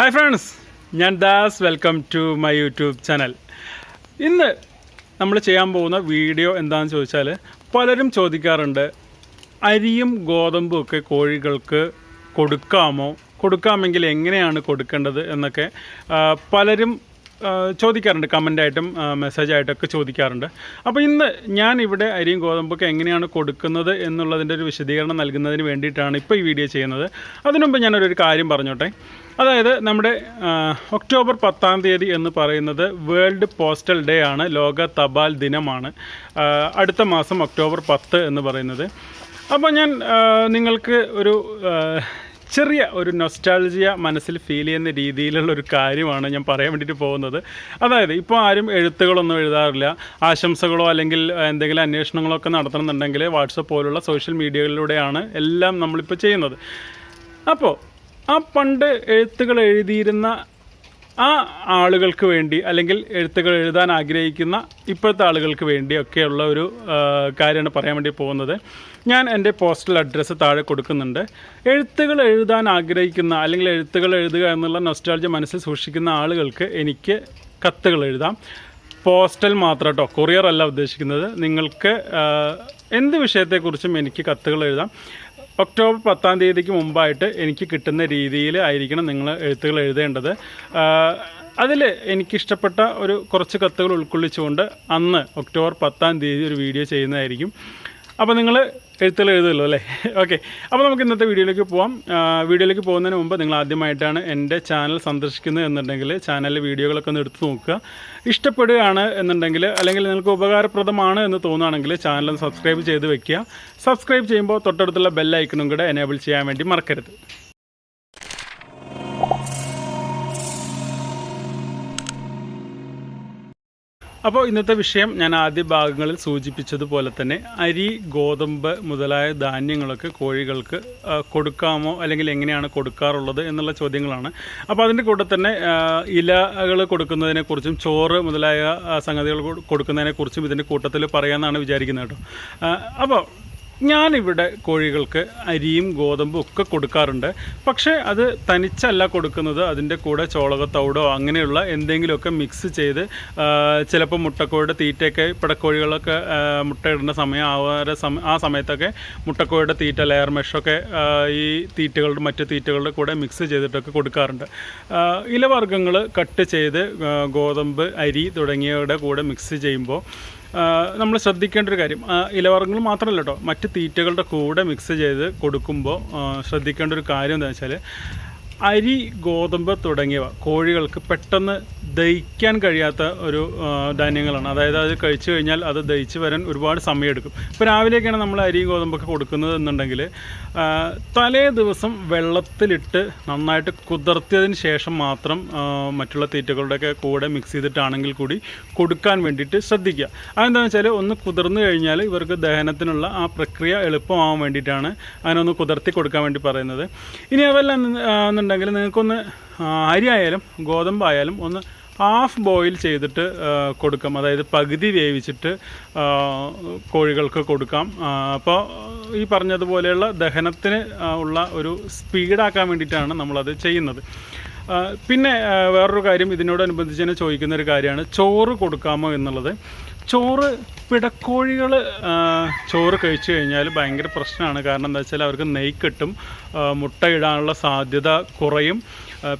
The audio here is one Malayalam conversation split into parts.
ഹായ് ഫ്രണ്ട്സ് ഞാൻ Das. Welcome to my YouTube channel ഇന്ന് നമ്മൾ ചെയ്യാൻ പോകുന്ന വീഡിയോ എന്താണെന്ന് ചോദിച്ചാൽ പലരും ചോദിക്കാറുണ്ട് അരിയും ഗോതമ്പും ഒക്കെ കോഴികൾക്ക് കൊടുക്കാമോ? കൊടുക്കാമെങ്കിൽ എങ്ങനെയാണ് കൊടുക്കേണ്ടത് എന്നൊക്കെ പലരും ചോദിക്കാറുണ്ട് കമന്റായിട്ടും മെസ്സേജായിട്ടൊക്കെ ചോദിക്കാറുണ്ട്. അപ്പോൾ ഇന്ന് ഞാൻ ഇവിടെ അരിയും ഗോതമ്പൊക്കെ എങ്ങനെയാണ് കൊടുക്കുന്നത് എന്നുള്ളതിന്റെ ഒരു വിശദീകരണം നൽകുന്നതിന് വേണ്ടിയിട്ടാണ് ഇപ്പോൾ ഈ വീഡിയോ ചെയ്യുന്നത്. അതിനുമുമ്പ് ഞാനൊരു കാര്യം പറഞ്ഞോട്ടെ. അതായത് നമ്മുടെ ഒക്ടോബർ പത്താം തീയതി എന്ന് പറയുന്നത് വേൾഡ് പോസ്റ്റൽ ഡേ ആണ് ലോക തപാൽ ദിനമാണ്. അടുത്ത മാസം ഒക്ടോബർ പത്ത് എന്ന് പറയുന്നത്. അപ്പോൾ ഞാൻ നിങ്ങൾക്ക് ഒരു ചെറിയ ഒരു നൊസ്റ്റാൾജിയ മനസ്സിൽ ഫീൽ ചെയ്യുന്ന രീതിയിലുള്ള ഒരു കാര്യമാണ് ഞാൻ പറയാൻ വേണ്ടിയിട്ട് പോകുന്നത്. അതായത് ഇപ്പോൾ ആരും എഴുത്തുകളൊന്നും എഴുതാറില്ല. ആശംസകളോ അല്ലെങ്കിൽ എന്തെങ്കിലും അന്വേഷണങ്ങളോ ഒക്കെ നടത്തണമെന്നുണ്ടെങ്കിൽ വാട്സപ്പ് പോലുള്ള സോഷ്യൽ മീഡിയകളിലൂടെയാണ് എല്ലാം നമ്മളിപ്പോൾ ചെയ്യുന്നത്. അപ്പോൾ ആ പണ്ട് എഴുത്തുകൾ എഴുതിയിരുന്ന ആ ആളുകൾക്ക് വേണ്ടി അല്ലെങ്കിൽ എഴുത്തുകൾ എഴുതാൻ ആഗ്രഹിക്കുന്ന ഇപ്പോഴത്തെ ആളുകൾക്ക് വേണ്ടി ഒക്കെയുള്ള ഒരു കാര്യമാണ് പറയാൻ വേണ്ടി പോകുന്നത്. ഞാൻ എന്റെ പോസ്റ്റൽ അഡ്രസ്സ് താഴെ കൊടുക്കുന്നുണ്ട്. എഴുത്തുകൾ എഴുതാൻ ആഗ്രഹിക്കുന്ന അല്ലെങ്കിൽ എഴുത്തുകൾ എഴുതുക എന്നുള്ള നൊസ്റ്റാൾജി മനസ്സിൽ സൂക്ഷിക്കുന്ന ആളുകൾക്ക് എനിക്ക് കത്തുകൾ എഴുതാം. പോസ്റ്റൽ മാത്രം കേട്ടോ കൊറിയർ അല്ല ഉദ്ദേശിക്കുന്നത്. നിങ്ങൾക്ക് എന്ത് വിഷയത്തെക്കുറിച്ചും എനിക്ക് കത്തുകൾ എഴുതാം. ഒക്ടോബർ പത്താം തീയതിക്ക് മുമ്പായിട്ട് എനിക്ക് കിട്ടുന്ന രീതിയിൽ ആയിരിക്കണം നിങ്ങൾ എഴുത്തുകൾ എഴുതേണ്ടത്. അതിൽ എനിക്കിഷ്ടപ്പെട്ട ഒരു കുറച്ച് കത്തുകൾ ഉൾക്കൊള്ളിച്ചുകൊണ്ട് അന്ന് ഒക്ടോബർ പത്താം തീയതി ഒരു വീഡിയോ ചെയ്യുന്നതായിരിക്കും. അപ്പോൾ നിങ്ങൾ എഴുത്തുകൾ എഴുതുമല്ലോ അല്ലേ? ഓക്കെ അപ്പോൾ നമുക്ക് ഇന്നത്തെ വീഡിയോയിലേക്ക് പോവാം. വീഡിയോയിലേക്ക് പോകുന്നതിന് മുമ്പ് നിങ്ങൾ ആദ്യമായിട്ടാണ് എന്റെ ചാനൽ സന്ദർശിക്കുന്നത് എന്നുണ്ടെങ്കിൽ ചാനലിലെ വീഡിയോകളൊക്കെ ഒന്ന് എടുത്തു നോക്കുക. ഇഷ്ടപ്പെടുകയാണ് എന്നുണ്ടെങ്കിൽ അല്ലെങ്കിൽ നിങ്ങൾക്ക് ഉപകാരപ്രദമാണ് എന്ന് തോന്നുകയാണെങ്കിൽ ചാനൽ സബ്സ്ക്രൈബ് ചെയ്ത് വെക്കുക. സബ്സ്ക്രൈബ് ചെയ്യുമ്പോൾ തൊട്ടടുത്തുള്ള ബെല്ലൈക്കണും കൂടെ എനേബിൾ ചെയ്യാൻ വേണ്ടി മറക്കരുത്. അപ്പോൾ ഇന്നത്തെ വിഷയം ഞാൻ ആദ്യ ഭാഗങ്ങളിൽ സൂചിപ്പിച്ചതുപോലെ തന്നെ അരി ഗോതമ്പ് മുതലായ ധാന്യങ്ങളൊക്കെ കോഴികൾക്ക് കൊടുക്കാമോ അല്ലെങ്കിൽ എങ്ങനെയാണ് കൊടുക്കാറുള്ളത് എന്നുള്ള ചോദ്യങ്ങളാണ്. അപ്പോൾ അതിന്റെ കൂടെ തന്നെ ഇലകൾ കൊടുക്കുന്നതിനെക്കുറിച്ചും ചോറ് മുതലായ സംഗതികൾ കൊടുക്കുന്നതിനെക്കുറിച്ചും ഇതിന്റെ കൂട്ടത്തിൽ പറയാമെന്നാണ് വിചാരിക്കുന്നത് കേട്ടോ. അപ്പോൾ ഞാനിവിടെ കോഴികൾക്ക് അരിയും ഗോതമ്പും ഒക്കെ കൊടുക്കാറുണ്ട്. പക്ഷേ അത് തനിച്ചല്ല കൊടുക്കുന്നത്. അതിന്റെ കൂടെ ചോളകത്തവിടോ അങ്ങനെയുള്ള എന്തെങ്കിലുമൊക്കെ മിക്സ് ചെയ്ത് ചിലപ്പോൾ മുട്ടക്കോഴിയുടെ തീറ്റയൊക്കെ പിടക്കോഴികളൊക്കെ മുട്ടയിടുന്ന സമയം ആവാര സമ ആ സമയത്തൊക്കെ മുട്ടക്കോഴിയുടെ തീറ്റ ലെയർ മെഷൊക്കെ ഈ തീറ്റകളുടെ മറ്റ് തീറ്റകളുടെ കൂടെ മിക്സ് ചെയ്തിട്ടൊക്കെ കൊടുക്കാറുണ്ട്. ഇലവർഗങ്ങൾ കട്ട് ചെയ്ത് ഗോതമ്പ് അരി തുടങ്ങിയവയുടെ കൂടെ മിക്സ് ചെയ്യുമ്പോൾ നമ്മൾ ശ്രദ്ധിക്കേണ്ട ഒരു കാര്യം. ഇലവർഗങ്ങൾ മാത്രമല്ല കേട്ടോ മറ്റ് തീറ്റകളുടെ കൂടെ മിക്സ് ചെയ്ത് കൊടുക്കുമ്പോൾ ശ്രദ്ധിക്കേണ്ട ഒരു കാര്യം എന്താ വെച്ചാൽ അരി ഗോതമ്പ് തുടങ്ങിയവ കോഴികൾക്ക് പെട്ടെന്ന് ദഹിക്കാൻ കഴിയാത്ത ഒരു ധാന്യങ്ങളാണ്. അതായത് അത് കഴിച്ചു കഴിഞ്ഞാൽ അത് ദഹിച്ച് വരാൻ ഒരുപാട് സമയമെടുക്കും. ഇപ്പോൾ രാവിലെയൊക്കെയാണ് നമ്മൾ അരി ഗോതമ്പൊക്കെ കൊടുക്കുന്നത് എന്നുണ്ടെങ്കിൽ തലേ ദിവസം വെള്ളത്തിലിട്ട് നന്നായിട്ട് കുതിർത്തിയതിന് ശേഷം മാത്രം മറ്റുള്ള തീറ്റകളുടെയൊക്കെ കൂടെ മിക്സ് ചെയ്തിട്ടാണെങ്കിൽ കൂടി കൊടുക്കാൻ വേണ്ടിയിട്ട് ശ്രദ്ധിക്കുക. അതെന്താണെന്ന് വെച്ചാൽ ഒന്ന് കുതിർന്നു കഴിഞ്ഞാൽ ഇവർക്ക് ദഹനത്തിനുള്ള ആ പ്രക്രിയ എളുപ്പമാവാൻ വേണ്ടിയിട്ടാണ് അതിനൊന്ന് കുതിർത്തി കൊടുക്കാൻ വേണ്ടി പറയുന്നത്. ഇനി അതല്ല എന്നുണ്ടെങ്കിൽ നിങ്ങൾക്കൊന്ന് അരി ആയാലും ഗോതമ്പായാലും ഒന്ന് ഹാഫ് ബോയിൽ ചെയ്തിട്ട് കൊടുക്കാം. അതായത് പകുതി വേവിച്ചിട്ട് കോഴികൾക്ക് കൊടുക്കാം. അപ്പോൾ ഈ പറഞ്ഞതുപോലെയുള്ള ദഹനത്തിന് ഉള്ള ഒരു സ്പീഡാക്കാൻ വേണ്ടിയിട്ടാണ് നമ്മളത് ചെയ്യുന്നത്. പിന്നെ വേറൊരു കാര്യം ഇതിനോടനുബന്ധിച്ച് തന്നെ ചോദിക്കുന്ന ഒരു കാര്യമാണ്. ചോറ് കൊടുക്കാമോ എന്നുള്ളത്. ചോറ് പിടക്കോഴികൾ ചോറ് കഴിച്ചു കഴിഞ്ഞാൽ ഭയങ്കര പ്രശ്നമാണ്. കാരണം എന്താ വെച്ചാൽ അവർക്ക് നെയ് കിട്ടും മുട്ടയിടാനുള്ള സാധ്യത കുറയും.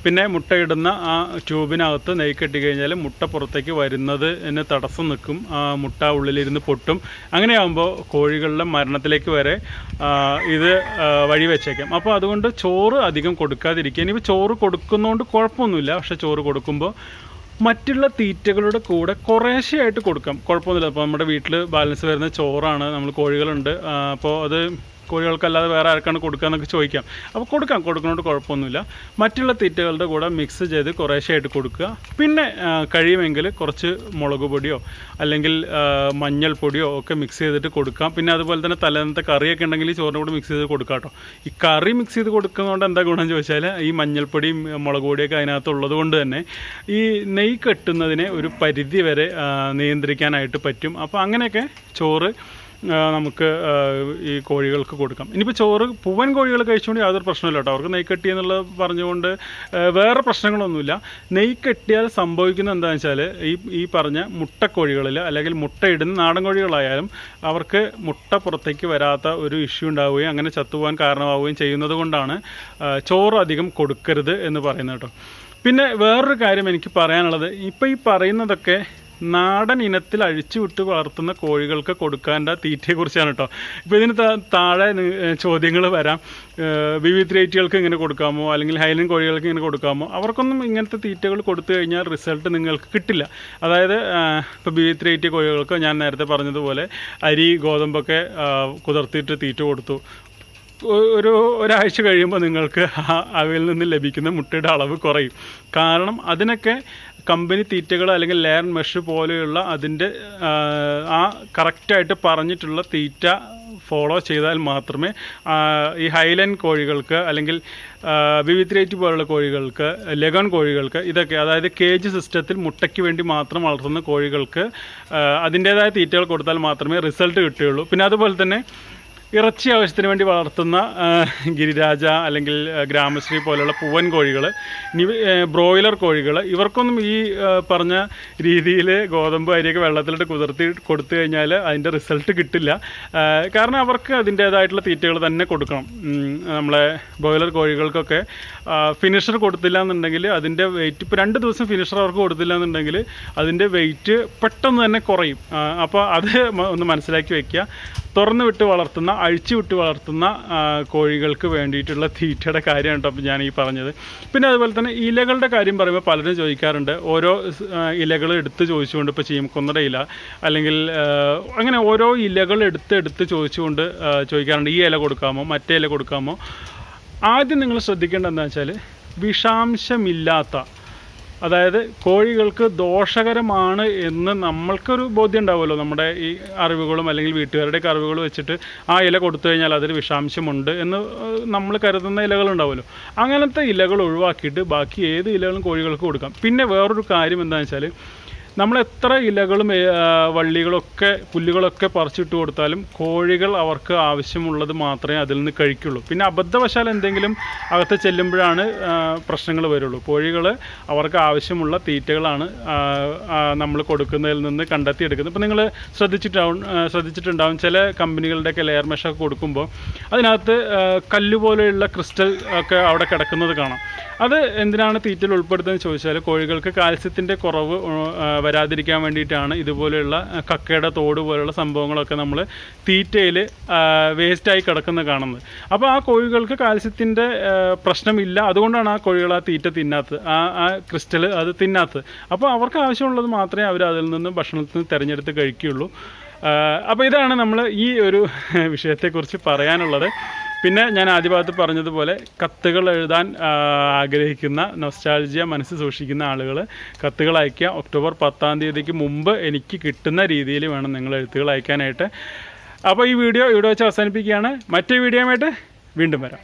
പിന്നെ മുട്ടയിടുന്ന ആ ട്യൂബിനകത്ത് നെയ് കെട്ടി കഴിഞ്ഞാൽ മുട്ട പുറത്തേക്ക് വരുന്നത് വരുന്നതിന് തടസ്സം നിൽക്കും. ആ, മുട്ട ഉള്ളിലിരുന്ന് പൊട്ടും. അങ്ങനെയാകുമ്പോൾ കോഴികളുടെ മരണത്തിലേക്ക് വരെ ഇത് വഴിവെച്ചേക്കാം വഴി വെച്ചേക്കാം. അപ്പോൾ അതുകൊണ്ട് ചോറ് അധികം കൊടുക്കാതിരിക്കുക. ഇനിയിപ്പോൾ ചോറ് കൊടുക്കുന്നതുകൊണ്ട് കുഴപ്പമൊന്നുമില്ല. പക്ഷേ ചോറ് കൊടുക്കുമ്പോൾ മറ്റുള്ള തീറ്റകളുടെ കൂടെ കുറേശ്ശെയായിട്ട് കൊടുക്കാം. കുഴപ്പമൊന്നുമില്ല. അപ്പോൾ നമ്മുടെ വീട്ടിൽ ബാലൻസ് വരുന്ന ചോറാണ്. നമ്മൾ കോഴികളുണ്ട്. അപ്പോൾ അത് കോഴികൾക്കല്ലാതെ വേറെ ആർക്കാണ് കൊടുക്കാന്നൊക്കെ ചോദിക്കാം. അപ്പോൾ കൊടുക്കാം. കൊടുക്കുന്നതുകൊണ്ട് കുഴപ്പമൊന്നുമില്ല. മറ്റുള്ള തീറ്റകളുടെ കൂടെ മിക്സ് ചെയ്ത് കുറേശ്ശായിട്ട് കൊടുക്കുക. പിന്നെ കഴിയുമെങ്കിൽ കുറച്ച് മുളക് പൊടിയോ അല്ലെങ്കിൽ മഞ്ഞൾപ്പൊടിയോ ഒക്കെ മിക്സ് ചെയ്തിട്ട് കൊടുക്കാം. പിന്നെ അതുപോലെ തന്നെ തലേന്നത്തെ കറിയൊക്കെ ഉണ്ടെങ്കിൽ ചോറിന്റെ കൂടെ മിക്സ് ചെയ്ത് കൊടുക്കാം കേട്ടോ. ഈ കറി മിക്സ് ചെയ്ത് കൊടുക്കുന്നതുകൊണ്ട് എന്താ ഗുണം ചോദിച്ചാൽ ഈ മഞ്ഞൾപ്പൊടിയും മുളക് പൊടിയൊക്കെ അതിനകത്ത് ഉള്ളത് കൊണ്ട് തന്നെ ഈ നെയ്യ് കെട്ടുന്നതിനെ ഒരു പരിധി വരെ നിയന്ത്രിക്കാനായിട്ട് പറ്റും. അപ്പോൾ അങ്ങനെയൊക്കെ ചോറ് നമുക്ക് ഈ കോഴികൾക്ക് കൊടുക്കാം. ഇനിയിപ്പോൾ ചോറ് പൂവൻ കോഴികൾ കഴിച്ചുകൊണ്ട് യാതൊരു പ്രശ്നമില്ല കേട്ടോ. അവർക്ക് നെയ്ക്കട്ടി എന്നുള്ളത് പറഞ്ഞുകൊണ്ട് വേറെ പ്രശ്നങ്ങളൊന്നുമില്ല. നെയ്യ് കെട്ടിയാൽ സംഭവിക്കുന്നത് എന്താണെന്ന് വെച്ചാൽ ഈ ഈ പറഞ്ഞ മുട്ടക്കോഴികളിൽ അല്ലെങ്കിൽ മുട്ടയിടുന്ന നാടൻ കോഴികളായാലും അവർക്ക് മുട്ട പുറത്തേക്ക് വരാത്ത ഒരു ഇഷ്യൂ ഉണ്ടാവുകയും അങ്ങനെ ചത്തുപോകാൻ കാരണമാവുകയും ചെയ്യുന്നത് കൊണ്ടാണ് ചോറ് അധികം കൊടുക്കരുത് എന്ന് പറയുന്നത് കേട്ടോ. പിന്നെ വേറൊരു കാര്യം എനിക്ക് പറയാനുള്ളത്. ഇപ്പോൾ ഈ പറയുന്നതൊക്കെ നാടൻ ഇനത്തിൽ അഴിച്ചുവിട്ട് വളർത്തുന്ന കോഴികൾക്ക് കൊടുക്കേണ്ട തീറ്റയെക്കുറിച്ചാണ് കേട്ടോ. ഇപ്പോൾ ഇതിന് താഴെ ചോദ്യങ്ങൾ വരാം. വിവിധ റേറ്റുകൾക്ക് ഇങ്ങനെ കൊടുക്കാമോ? അല്ലെങ്കിൽ ഹൈലൻ കോഴികൾക്ക് ഇങ്ങനെ കൊടുക്കാമോ? അവർക്കൊന്നും ഇങ്ങനത്തെ തീറ്റകൾ കൊടുത്തു കഴിഞ്ഞാൽ റിസൾട്ട് നിങ്ങൾക്ക് കിട്ടില്ല. അതായത് ഇപ്പോൾ വിവിധ റേറ്റ് കോഴികൾക്ക് ഞാൻ നേരത്തെ പറഞ്ഞതുപോലെ അരി ഗോതമ്പൊക്കെ കുതിർത്തിയിട്ട് തീറ്റ കൊടുത്തു. ഒരു ഒരാഴ്ച കഴിയുമ്പോൾ നിങ്ങൾക്ക് അവയിൽ നിന്ന് ലഭിക്കുന്ന മുട്ടയുടെ അളവ് കുറയും. കാരണം അതിനൊക്കെ കമ്പനി തീറ്റകൾ അല്ലെങ്കിൽ ലെയർ മെഷ് പോലെയുള്ള അതിന്റെ ആ, കറക്റ്റായിട്ട് പറഞ്ഞിട്ടുള്ള തീറ്റ ഫോളോ ചെയ്താൽ മാത്രമേ ഈ ഹൈലൈൻ കോഴികൾക്ക് അല്ലെങ്കിൽ വിവിത്രേറ്റ് പോലുള്ള കോഴികൾക്ക് ലെഗൺ കോഴികൾക്ക് ഇതൊക്കെ അതായത് കേജ് സിസ്റ്റത്തിൽ മുട്ടയ്ക്ക് വേണ്ടി മാത്രം വളർത്തുന്ന കോഴികൾക്ക് അതിന്റേതായ തീറ്റകൾ കൊടുത്താൽ മാത്രമേ റിസൾട്ട് കിട്ടുകയുള്ളൂ. പിന്നെ അതുപോലെ തന്നെ ഇറച്ചി ആവശ്യത്തിന് വേണ്ടി വളർത്തുന്ന ഗിരിരാജ അല്ലെങ്കിൽ ഗ്രാമശ്രീ പോലെയുള്ള പൂവൻ കോഴികൾ ബ്രോയിലർ കോഴികൾ ഇവർക്കൊന്നും ഈ പറഞ്ഞ രീതിയിൽ ഗോതമ്പ് അരിയൊക്കെ വെള്ളത്തിലിട്ട് കുതിർത്തി കൊടുത്തു കഴിഞ്ഞാൽ അതിന്റെ റിസൾട്ട് കിട്ടില്ല. കാരണം അവർക്ക് അതിന്റേതായിട്ടുള്ള തീറ്റകൾ തന്നെ കൊടുക്കണം. നമ്മളെ ബ്രോയിലർ കോഴികൾക്കൊക്കെ ഫിനിഷർ കൊടുത്തില്ല എന്നുണ്ടെങ്കിൽ അതിന്റെ വെയിറ്റ് ഇപ്പോൾ രണ്ട് ദിവസം ഫിനിഷർ അവർക്ക് കൊടുത്തില്ല എന്നുണ്ടെങ്കിൽ അതിന്റെ വെയിറ്റ് പെട്ടെന്ന് തന്നെ കുറയും. അപ്പോൾ അത് ഒന്ന് മനസ്സിലാക്കി വയ്ക്കുക തുറന്നു വിട്ട് വളർത്തുന്ന അഴിച്ചു വിട്ട് വളർത്തുന്ന കോഴികൾക്ക് വേണ്ടിയിട്ടുള്ള തീറ്റയുടെ കാര്യമാണ് കേട്ടോ ഞാൻ ഈ പറഞ്ഞത്. പിന്നെ അതുപോലെ തന്നെ ഇലകളുടെ കാര്യം പറയുമ്പോൾ പലരും ചോദിക്കാറുണ്ട്. ഓരോ ഇലകൾ എടുത്ത് ചോദിച്ചുകൊണ്ട് ഇപ്പോൾ ചീമക്കൊന്നയുടെ ഇല അല്ലെങ്കിൽ അങ്ങനെ ഓരോ ഇലകൾ എടുത്ത് എടുത്ത് ചോദിച്ചുകൊണ്ട് ചോദിക്കാറുണ്ട്. ഈ ഇല കൊടുക്കാമോ? മറ്റേ ഇല കൊടുക്കാമോ? ആദ്യം നിങ്ങൾ ശ്രദ്ധിക്കേണ്ടത് എന്താ വെച്ചാൽ വിഷാംശമില്ലാത്ത അതായത് കോഴികൾക്ക് ദോഷകരമാണ് എന്ന് നമ്മൾക്കൊരു ബോധ്യം ഉണ്ടാവുമല്ലോ നമ്മുടെ ഈ അറിവുകളും അല്ലെങ്കിൽ വീട്ടുകാരുടെ അറിവുകൾ വെച്ചിട്ട് ആ ഇല കൊടുത്തു കഴിഞ്ഞാൽ അതിൽ വിഷാംശമുണ്ട് എന്ന് നമ്മൾ കരുതുന്ന ഇലകളുണ്ടാവുമല്ലോ. അങ്ങനത്തെ ഇലകൾ ഒഴിവാക്കിയിട്ട് ബാക്കി ഏത് ഇലകളും കോഴികൾക്ക് കൊടുക്കാം. പിന്നെ വേറൊരു കാര്യം എന്താണെന്ന് വെച്ചാൽ നമ്മൾ എത്ര ഇലകളും വള്ളികളൊക്കെ പുല്ലുകളൊക്കെ പറിച്ചിട്ട് കൊടുത്താലും കോഴികൾ അവർക്ക് ആവശ്യമുള്ളത് മാത്രമേ അതിൽ നിന്ന് കഴിക്കുള്ളൂ. പിന്നെ അബദ്ധവശാൽ എന്തെങ്കിലും അകത്ത് ചെല്ലുമ്പോഴാണ് പ്രശ്നങ്ങൾ വരുള്ളൂ. കോഴികൾ അവർക്ക് ആവശ്യമുള്ള തീറ്റകളാണ് നമ്മൾ കൊടുക്കുന്നതിൽ നിന്ന് കണ്ടെത്തിയെടുക്കുന്നത്. ഇപ്പോൾ നിങ്ങൾ ശ്രദ്ധിച്ചിട്ടാവും ശ്രദ്ധിച്ചിട്ടുണ്ടാവും ചില കമ്പനികളുടെയൊക്കെ ലെയർ മെഷൊക്കെ കൊടുക്കുമ്പോൾ അതിനകത്ത് കല്ല് പോലെയുള്ള ക്രിസ്റ്റൽ ഒക്കെ അവിടെ കിടക്കുന്നത് കാണാം. അത് എന്തിനാണ് തീറ്റയിൽ ഉൾപ്പെടുത്തുന്നത് ചോദിച്ചാൽ കോഴികൾക്ക് കാൽസ്യത്തിന്റെ കുറവ് വരാതിരിക്കാൻ വേണ്ടിയിട്ടാണ് ഇതുപോലെയുള്ള കക്കയുടെ തോട് പോലുള്ള സംഭവങ്ങളൊക്കെ നമ്മൾ തീറ്റയിൽ വേസ്റ്റായി കിടക്കുന്നത് കാണുന്നത്. അപ്പോൾ ആ കോഴികൾക്ക് കാൽസ്യത്തിന്റെ പ്രശ്നമില്ല. അതുകൊണ്ടാണ് ആ കോഴികൾ ആ തീറ്റ തിന്നാത്തത്. ആ ആ ക്രിസ്റ്റൽ അത് തിന്നാത്തത്. അപ്പോൾ അവർക്ക് ആവശ്യമുള്ളത് മാത്രമേ അവർ അതിൽ നിന്ന് ഭക്ഷണത്തിൽ നിന്ന് തിരഞ്ഞെടുത്ത് കഴിക്കുകയുള്ളൂ. അപ്പോൾ ഇതാണ് നമ്മൾ ഈ ഒരു വിഷയത്തെക്കുറിച്ച് പറയാനുള്ളത്. പിന്നെ ഞാൻ ആദ്യ ഭാഗത്ത് പറഞ്ഞതുപോലെ കത്തുകൾ എഴുതാൻ ആഗ്രഹിക്കുന്ന നൊസ്റ്റാൾജിയ മനസ്സ് സൂക്ഷിക്കുന്ന ആളുകൾ കത്തുകൾ അയക്കുക ഒക്ടോബർ പത്താം തീയതിക്ക് മുമ്പ് എനിക്ക് കിട്ടുന്ന രീതിയിൽ വേണം നിങ്ങൾ എഴുത്തുകൾ അയക്കാനായിട്ട് അപ്പോൾ ഈ വീഡിയോ ഇവിടെ വെച്ച് അവസാനിപ്പിക്കുകയാണ്. മറ്റേ വീഡിയോയുമായിട്ട് വീണ്ടും വരാം.